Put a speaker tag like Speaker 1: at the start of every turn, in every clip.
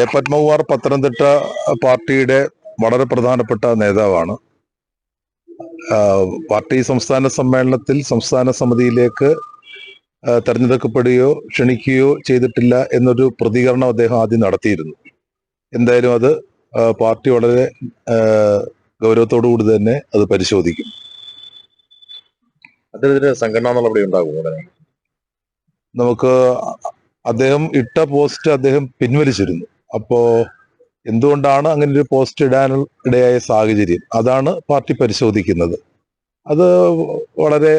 Speaker 1: A Padmakumar Pathanamthitta പാർട്ടിയുടെ വളരെ പ്രധാനപ്പെട്ട നേതാവാണ്. പാർട്ടി സംസ്ഥാന സമ്മേളനത്തിൽ സംസ്ഥാന സമിതിയിലേക്ക് തെരഞ്ഞെടുക്കപ്പെടുകയോ ക്ഷണിക്കുകയോ ചെയ്തിട്ടില്ല എന്നൊരു പ്രതികരണം അദ്ദേഹം ആദ്യം നടത്തിയിരുന്നു. എന്തായാലും അത് പാർട്ടി വളരെ ഗൗരവത്തോടു കൂടി തന്നെ അത് പരിശോധിക്കും.
Speaker 2: അതിനെതിരെ സംഘടനാ നടപടി ഉണ്ടാകും
Speaker 1: നമുക്ക് അദ്ദേഹം ഇട്ട പോസ്റ്റ് അദ്ദേഹം പിൻവലിച്ചിരുന്നു. അപ്പോ എന്തുകൊണ്ടാണ് അങ്ങനെ ഒരു പോസ്റ്റ് ഇടാൻ ഇടയായ സാഹചര്യം? അതാണ് പാർട്ടി പരിശോധിക്കുന്നത്. അത് വളരെ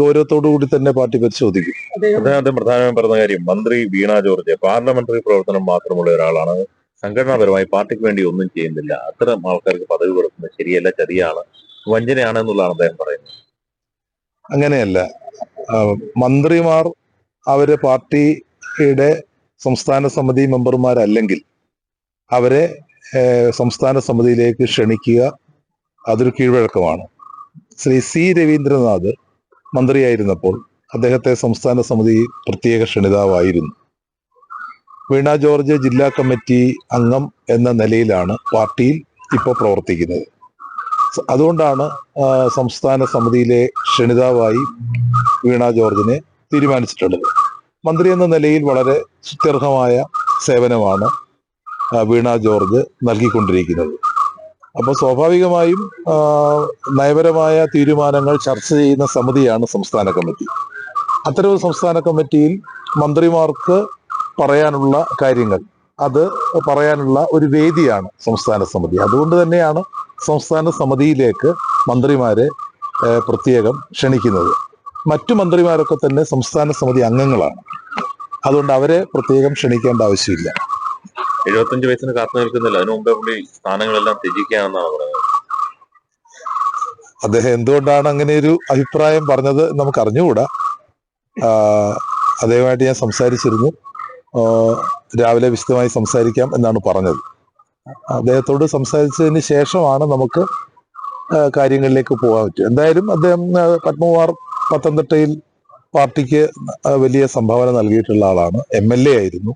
Speaker 1: ഗൗരവത്തോടു കൂടി തന്നെ പാർട്ടി പരിശോധിക്കും.
Speaker 2: അദ്ദേഹം പ്രധാനമായും പറഞ്ഞ കാര്യം മന്ത്രി വീണ ജോർജ് പാർലമെന്ററി പ്രവർത്തനം മാത്രമുള്ള ഒരാളാണ്. സംഘടനാപരമായി പാർട്ടിക്ക് വേണ്ടി ഒന്നും ചെയ്യുന്നില്ല. അത്തരം ആൾക്കാർക്ക് പദവി കൊടുക്കുന്നത് ശരിയല്ല ചതിയാണ് വഞ്ചനയാണ് എന്നുള്ളതാണ് അദ്ദേഹം പറയുന്നത്.
Speaker 1: അങ്ങനെയല്ല. മന്ത്രിമാർ അവർ പാർട്ടിയുടെ സംസ്ഥാന സമിതി മെമ്പർമാരല്ലെങ്കിൽ അവരെ സംസ്ഥാന സമിതിയിലേക്ക് ക്ഷണിക്കുക അതൊരു കീഴ്വഴക്കമാണ്. ശ്രീ സി രവീന്ദ്രനാഥ് മന്ത്രിയായിരുന്നപ്പോൾ അദ്ദേഹത്തെ സംസ്ഥാന സമിതി പ്രത്യേക ക്ഷണിതാവായിരുന്നു. വീണ ജോർജ് ജില്ലാ കമ്മിറ്റി അംഗം എന്ന നിലയിലാണ് പാർട്ടിയിൽ ഇപ്പോൾ പ്രവർത്തിക്കുന്നത്. അതുകൊണ്ടാണ് സംസ്ഥാന സമിതിയിലെ ക്ഷണിതാവായി വീണ ജോർജിനെ തീരുമാനിച്ചിട്ടുള്ളത്. മന്ത്രി എന്ന നിലയിൽ വളരെ സ്തുത്യർഹമായ സേവനമാണ് വീണ ജോർജ് നൽകിക്കൊണ്ടിരിക്കുന്നത്. അപ്പോൾ സ്വാഭാവികമായും നയപരമായ തീരുമാനങ്ങൾ ചർച്ച ചെയ്യുന്ന സമിതിയാണ് സംസ്ഥാന കമ്മിറ്റി. അത്തരം സംസ്ഥാന കമ്മിറ്റിയിൽ മന്ത്രിമാർക്ക് പറയാനുള്ള കാര്യങ്ങൾ അത് പറയാനുള്ള ഒരു വേദിയാണ് സംസ്ഥാന സമിതി. അതുകൊണ്ട് തന്നെയാണ് സംസ്ഥാന സമിതിയിലേക്ക് മന്ത്രിമാരെ പ്രത്യേകം ക്ഷണിക്കുന്നത്. മറ്റു മന്ത്രിമാരൊക്കെ തന്നെ സംസ്ഥാന സമിതി അംഗങ്ങളാണ്. അതുകൊണ്ട് അവരെ പ്രത്യേകം ക്ഷണിക്കേണ്ട ആവശ്യമില്ല.
Speaker 2: എഴുപത്തഞ്ച് വയസ്സിന് കാത്തു നിൽക്കുന്നില്ല. അതിനു മുമ്പേ പുള്ളി സ്ഥാനങ്ങളെല്ലാം ത്യജിക്കുകയാണെന്നാണ് പറയുന്നത്.
Speaker 1: അദ്ദേഹം എന്തുകൊണ്ടാണ് അങ്ങനെ ഒരു അഭിപ്രായം പറഞ്ഞത് നമുക്ക് അറിഞ്ഞുകൂടാ. അദ്ദേഹമായിട്ട് ഞാൻ സംസാരിച്ചിരുന്നു. രാവിലെ വിശദമായി സംസാരിക്കാം എന്നാണ് പറഞ്ഞത്. അദ്ദേഹത്തോട് സംസാരിച്ചതിന് ശേഷമാണ് നമുക്ക് കാര്യങ്ങളിലേക്ക് പോകാൻ പറ്റും എന്തായാലും അദ്ദേഹം പത്മകുമാർ പത്തനംതിട്ടയിൽ പാർട്ടിക്ക് വലിയ സംഭാവന നൽകിയിട്ടുള്ള ആളാണ്. എം എൽ എ ആയിരുന്നു.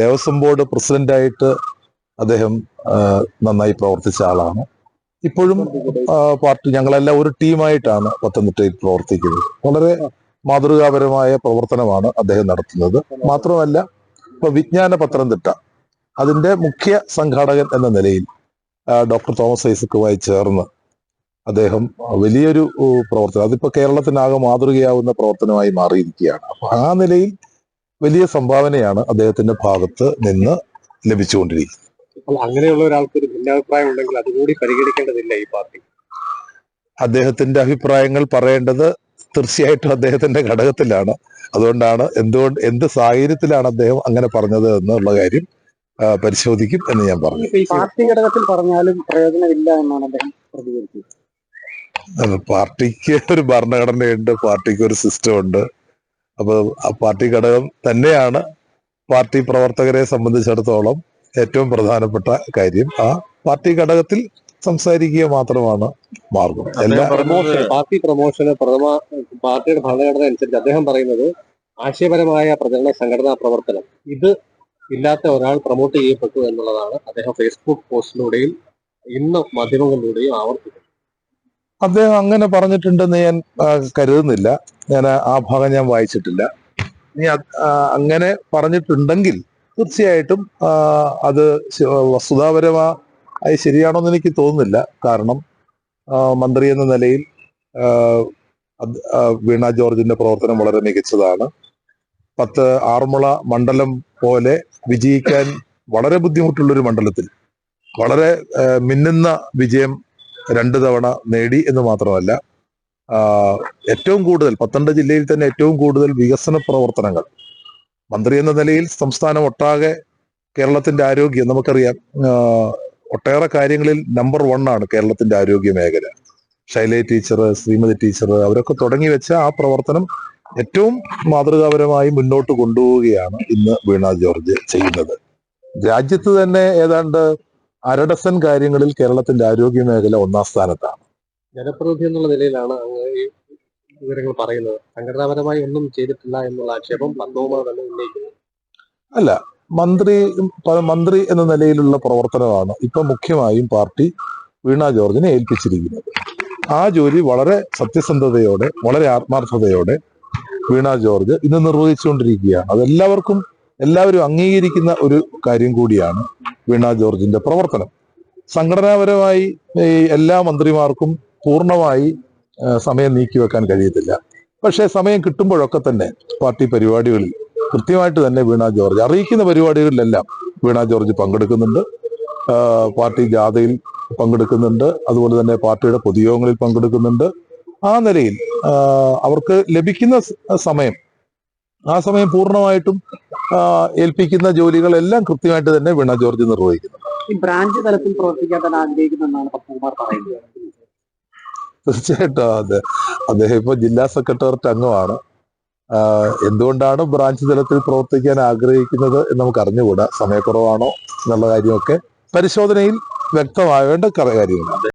Speaker 1: ദേവസ്വം ബോർഡ് പ്രസിഡന്റായിട്ട് അദ്ദേഹം നന്നായി പ്രവർത്തിച്ച ആളാണ്. ഇപ്പോഴും പാർട്ടി ഞങ്ങളെല്ലാം ഒരു ടീമായിട്ടാണ് പത്തനംതിട്ടയിൽ പ്രവർത്തിക്കുന്നത്. വളരെ മാതൃകാപരമായ പ്രവർത്തനമാണ് അദ്ദേഹം നടത്തുന്നത്. മാത്രമല്ല ഇപ്പൊ വിജ്ഞാന പത്തനംതിട്ട അതിന്റെ മുഖ്യ സംഘാടകൻ എന്ന നിലയിൽ ഡോക്ടർ തോമസ് ഐസക്കുമായി ചേർന്ന് അദ്ദേഹം വലിയൊരു പ്രവർത്തനം. അതിപ്പോ കേരളത്തിനാകെ മാതൃകയാവുന്ന പ്രവർത്തനമായി മാറിയിരിക്കുകയാണ്. അപ്പൊ ആ നിലയിൽ വലിയ സംഭാവനയാണ് അദ്ദേഹത്തിന്റെ ഭാഗത്ത് നിന്ന് ലഭിച്ചുകൊണ്ടിരിക്കുന്നത്.
Speaker 3: അങ്ങനെയുള്ള ഒരാൾക്ക് ഒരു ഭിന്നാഭിപ്രായം ഉണ്ടെങ്കിൽ അതുകൂടി പരിഗണിക്കേണ്ടതില്ല ഈ പാർട്ടി.
Speaker 1: അദ്ദേഹത്തിന്റെ അഭിപ്രായങ്ങൾ പറയേണ്ടത് തീർച്ചയായിട്ടും അദ്ദേഹത്തിന്റെ ഘടകത്തിലാണ്. അതുകൊണ്ടാണ് എന്തുകൊണ്ട് എന്ത് സാഹചര്യത്തിലാണ് അദ്ദേഹം അങ്ങനെ പറഞ്ഞത് എന്നുള്ള കാര്യം പരിശോധിക്കും എന്ന് ഞാൻ പറഞ്ഞു.
Speaker 3: പാർട്ടി ഘടകത്തിൽ പറഞ്ഞാലും പ്രയോജനമില്ല എന്നാണ് അദ്ദേഹം പ്രതികരിച്ചത്
Speaker 1: പാർട്ടിക്ക് ഒരു ഭരണഘടനയുണ്ട് പാർട്ടിക്ക് ഒരു സിസ്റ്റം ഉണ്ട് അപ്പൊ ആ പാർട്ടി ഘടകം തന്നെയാണ് പാർട്ടി പ്രവർത്തകരെ സംബന്ധിച്ചിടത്തോളം ഏറ്റവും പ്രധാനപ്പെട്ട കാര്യം. ആ പാർട്ടി ഘടകത്തിൽ സംസാരിക്കുക മാത്രമാണ് മാർഗം. എല്ലാ
Speaker 3: പാർട്ടി പ്രമോഷന് പ്രഥമ പാർട്ടിയുടെ ഭരണഘടന അനുസരിച്ച് അദ്ദേഹം പറയുന്നത് ആശയപരമായ പ്രചരണ സംഘടനാ പ്രവർത്തനം. ഇത് ഇല്ലാത്ത ഒരാൾ പ്രൊമോട്ട് ചെയ്യപ്പെട്ടു എന്നുള്ളതാണ് അദ്ദേഹം ഫേസ്ബുക്ക് പോസ്റ്റിലൂടെയും ഇന്ന് മാധ്യമങ്ങളിലൂടെയും ആവർത്തിക്കുന്നത്.
Speaker 1: അദ്ദേഹം അങ്ങനെ പറഞ്ഞിട്ടുണ്ടെന്ന് ഞാൻ കരുതുന്നില്ല. ഞാൻ ആ- ഭാഗം ഞാൻ വായിച്ചിട്ടില്ല. ഇനി അങ്ങനെ പറഞ്ഞിട്ടുണ്ടെങ്കിൽ തീർച്ചയായിട്ടും അത് വസ്തുതാപരമായി ശരിയാണോന്ന് എനിക്ക് തോന്നുന്നില്ല. കാരണം മന്ത്രി എന്ന നിലയിൽ വീണ ജോർജിന്റെ പ്രവർത്തനം വളരെ മികച്ചതാണ്. പത്ത് ആറന്മുള മണ്ഡലം പോലെ വിജയിക്കാൻ വളരെ ബുദ്ധിമുട്ടുള്ളൊരു മണ്ഡലത്തിൽ വളരെ മിന്നുന്ന വിജയം രണ്ടു തവണ നേടി എന്ന് മാത്രമല്ല ഏറ്റവും കൂടുതൽ പത്തനംതിട്ട ജില്ലയിൽ തന്നെ ഏറ്റവും കൂടുതൽ വികസന പ്രവർത്തനങ്ങൾ. മന്ത്രി എന്ന നിലയിൽ സംസ്ഥാനം ഒട്ടാകെ കേരളത്തിന്റെ ആരോഗ്യം നമുക്കറിയാം ഒട്ടേറെ കാര്യങ്ങളിൽ നമ്പർ വൺ ആണ് കേരളത്തിന്റെ ആരോഗ്യ മേഖല. ശൈലേ ടീച്ചർ ശ്രീമതി ടീച്ചർ അവരൊക്കെ തുടങ്ങി വെച്ച ആ പ്രവർത്തനം ഏറ്റവും മാതൃകാപരമായി മുന്നോട്ട് കൊണ്ടുപോവുകയാണ് ഇന്ന് വീണ ജോർജ് ചെയ്യുന്നത്. രാജ്യത്ത് തന്നെ ഏതാണ്ട് അരഡസൻ കാര്യങ്ങളിൽ കേരളത്തിന്റെ ആരോഗ്യ മേഖല ഒന്നാം സ്ഥാനത്താണ്.
Speaker 3: ജനപ്രതിനിധി എന്നുള്ള നിലയിലാണ് വിവരങ്ങൾ പറയുന്നത്. സംഘടനാപരമായി ഒന്നും ചെയ്തിട്ടില്ല എന്നുള്ള ആക്ഷേപം പത്മകുമാർ തന്നെ ഉന്നയിക്കുന്നു.
Speaker 1: മന്ത്രി മന്ത്രി എന്ന നിലയിലുള്ള പ്രവർത്തനമാണ് ഇപ്പൊ മുഖ്യമായും പാർട്ടി വീണ ജോർജിനെ ഏൽപ്പിച്ചിരിക്കുന്നത്. ആ ജോലി വളരെ സത്യസന്ധതയോടെ വളരെ ആത്മാർത്ഥതയോടെ വീണ ജോർജ് ഇന്ന് നിർവഹിച്ചുകൊണ്ടിരിക്കുകയാണ്. അതെല്ലാവർക്കും എല്ലാവരും അംഗീകരിക്കുന്ന ഒരു കാര്യം കൂടിയാണ് വീണ ജോർജിന്റെ പ്രവർത്തനം. സംഘടനാപരമായി എല്ലാ മന്ത്രിമാർക്കും പൂർണമായി സമയം നീക്കി വെക്കാൻ കഴിയത്തില്ല. പക്ഷേ സമയം കിട്ടുമ്പോഴൊക്കെ തന്നെ പാർട്ടി പരിപാടികളിൽ കൃത്യമായിട്ട് തന്നെ വീണ ജോർജ് അറിയിക്കുന്ന പരിപാടികളിലെല്ലാം വീണ ജോർജ് പങ്കെടുക്കുന്നുണ്ട്. പാർട്ടി ജാഥയിൽ പങ്കെടുക്കുന്നുണ്ട്. അതുപോലെ തന്നെ പാർട്ടിയുടെ പൊതുയോഗങ്ങളിൽ പങ്കെടുക്കുന്നുണ്ട്. ആ നിലയിൽ അവർക്ക് ലഭിക്കുന്ന സമയം ആ സമയം പൂർണമായിട്ടും ഏൽപ്പിക്കുന്ന ജോലികളെല്ലാം കൃത്യമായിട്ട് തന്നെ വീണ ജോർജ് നിർവഹിക്കുന്നു.
Speaker 4: ഈ ബ്രാഞ്ച് തലത്തിൽ പ്രവർത്തിക്കാൻ തന്നെ ആഗ്രഹിക്കുന്നെന്നാണ് പത്മകുമാർ പറയുന്നത്.
Speaker 1: തീർച്ചയായിട്ടും അതെ. അദ്ദേഹം ഇപ്പൊ ജില്ലാ സെക്രട്ടേറിയറ്റ് അംഗമാണ്. എന്തുകൊണ്ടാണ് ബ്രാഞ്ച് തലത്തിൽ പ്രവർത്തിക്കാൻ ആഗ്രഹിക്കുന്നത് എന്ന് നമുക്ക് അറിഞ്ഞുകൂടാ. സമയക്കുറവാണോ എന്നുള്ള കാര്യമൊക്കെ പരിശോധനയിൽ വ്യക്തമായ വ്യക്തമാവേണ്ട കാര്യമാണ്